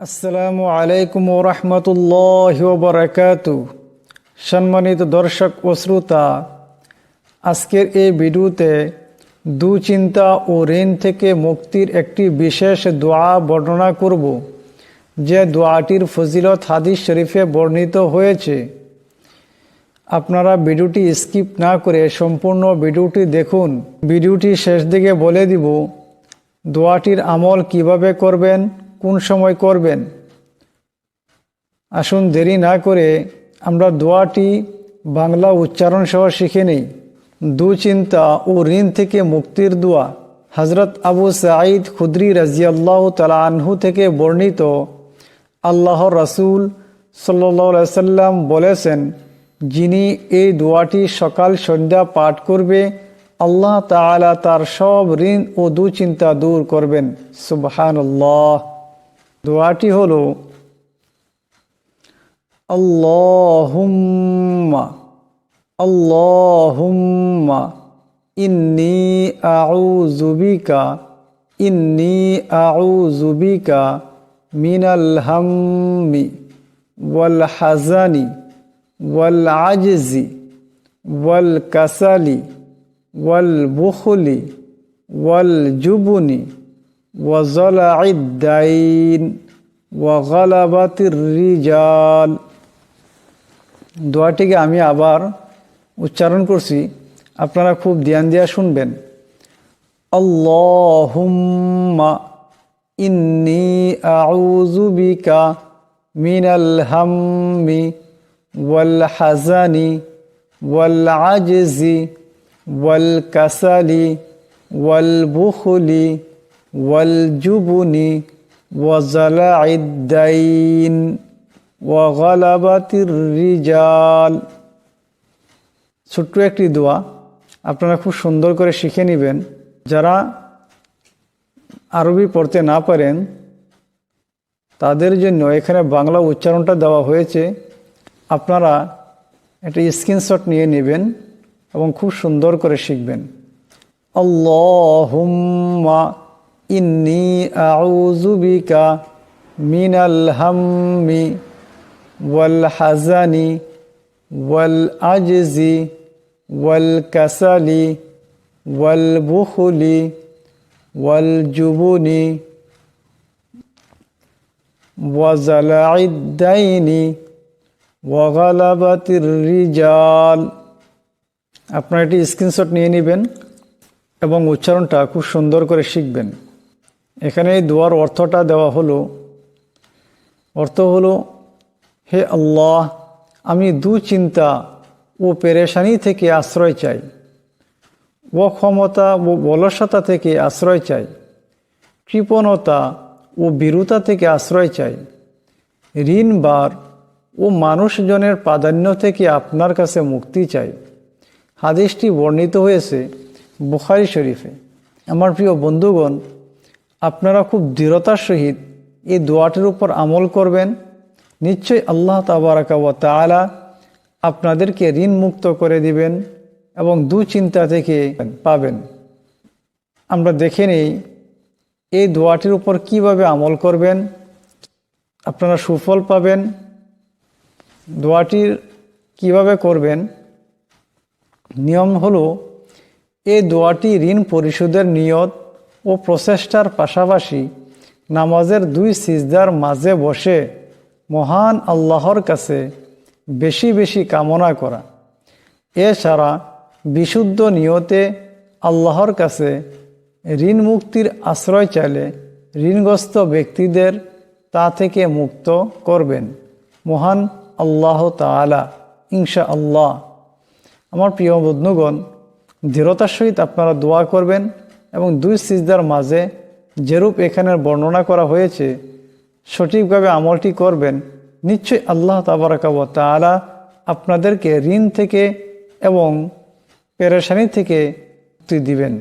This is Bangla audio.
আসসালামু আলাইকুম রহমতুল্লাহ বরকাত সম্মানিত দর্শক ও শ্রোতা, আজকের এই ভিডিওতে দুচিন্তা ও ঋণ থেকে মুক্তির একটি বিশেষ দোয়া বর্ণনা করব, যে দোয়াটির ফজিলত হাদিস শরীফে বর্ণিত হয়েছে। আপনারা ভিডিওটি স্কিপ না করে সম্পূর্ণ ভিডিওটি দেখুন। ভিডিওটি শেষ দিকে বলে দিব, দোয়াটির আমল কীভাবে করবেন কোন সময় করবেন? আসুন দেরি না করে আমরা দোয়াটি বাংলা উচ্চারণ সহ শিখে নেই। দুচিন্তা ও ঋণ থেকে মুক্তির দোয়া হজরত আবু সাঈদ খুদ্রি রাজিয়াল্লাহ তালা আনহু থেকে বর্ণিত আল্লাহ রসুল সাল্লাম বলেছেন, যিনি এই দোয়াটি সকাল সন্ধ্যা পাঠ করবে, আল্লাহ তাআলা তার সব ঋণ ও দুচিন্তা দূর করবেন। সুবহানাল্লাহ। দোয়াটি হলো, আল্লাহুম্মা আল্লাহুম্মা, ইন্নি আউযু বিকা, ইন্নি আউযু বিকা মিনাল হাম্মি ওয়াল হাজানি ওয়াল আজজি ওয়াল কাসালি ওয়াল বুখলি ওয়াল জুবনি দোয়াটিকে আমি আবার উচ্চারণ করছি। আপনারা খুব ধ্যান দিয়া শুনবেন। আল্লাহুম্মা ইন্নি ওয়াল হাজানি ওয়াল ওয়াল কাসালি ওয়াল বুখলি والجبن وزلع الدين وغلبة الرجال। ছোট্ট একটি দোয়া আপনারা খুব সুন্দর করে শিখে নেবেন। যারা আরবি পড়তে না পারেন, তাদের জন্য এখানে বাংলা উচ্চারণটা দেওয়া হয়েছে। আপনারা একটা স্ক্রিনশট নিয়ে নেবেন এবং খুব সুন্দর করে শিখবেন। আল্লাহ ইন্নি আউজুবিকা মিনাল হাম্মি ওয়াল হাজানি ওয়াল আজজি ওয়াল কাসালি ওয়াল বুখুলি ওয়াল জুবুনি ওয়াজালাইদ্দাইনি ওয়াগালাবাতির রিজাল আপনারা এটি স্ক্রিনশট নিয়ে নেবেন এবং উচ্চারণটা খুব সুন্দর করে শিখবেন। এখানে এই দোয়ার অর্থটা দেওয়া হলো, অর্থ হলো, হে আল্লাহ, আমি দুচিন্তা ও পেরেশানি থেকে আশ্রয় চাই, ও ক্ষমতা ও বলসতা থেকে আশ্রয় চাই, কৃপণতা ও বীরতা থেকে আশ্রয় চাই ঋণবার ও মানুষজনের প্রাধান্য থেকে আপনার কাছে মুক্তি চাই। হাদিসটি বর্ণিত হয়েছে বুখারি শরীফে। আমার প্রিয় বন্ধুগণ আপনারা খুব দৃঢ়তার সহিত এই দোয়াটির উপর আমল করবেন। নিশ্চয়ই আল্লাহ তাবারাকা ও তালা আপনাদেরকে ঋণ মুক্ত করে দিবেন এবং দুচিন্তা থেকে পাবেন। আমরা দেখে নেই এই দোয়াটির উপর কীভাবে আমল করবেন। আপনারা সুফল পাবেন। দোয়াটির কীভাবে করবেন। নিয়ম হলো, এই দোয়াটি ঋণ পরিশোধের নিয়ত ও প্রচেষ্টার পাশাপাশি নামাজের দুই সিজদার মাঝে বসে মহান আল্লাহর কাছে বেশি বেশি কামনা করা। এছাড়া বিশুদ্ধ নিয়তে আল্লাহর কাছে ঋণ মুক্তির আশ্রয় চাইলে ঋণগ্রস্ত ব্যক্তিদের তা থেকে মুক্ত করবেন। মহান আল্লাহ তালা ইনশা আল্লাহ আমার প্রিয় বন্ধুগণ, দৃঢ়তার সহিত আপনারা দোয়া করবেন। এবং দুই সিজদার মাঝে যেরূপ এখানের বর্ণনা করা হয়েছে, সঠিকভাবে আমলটি করবেন, নিশ্চয়ই আল্লাহ তাবারাকাব তারা আপনাদেরকে ঋণ থেকে এবং পেরেশানি থেকে মুক্তি দিবেন।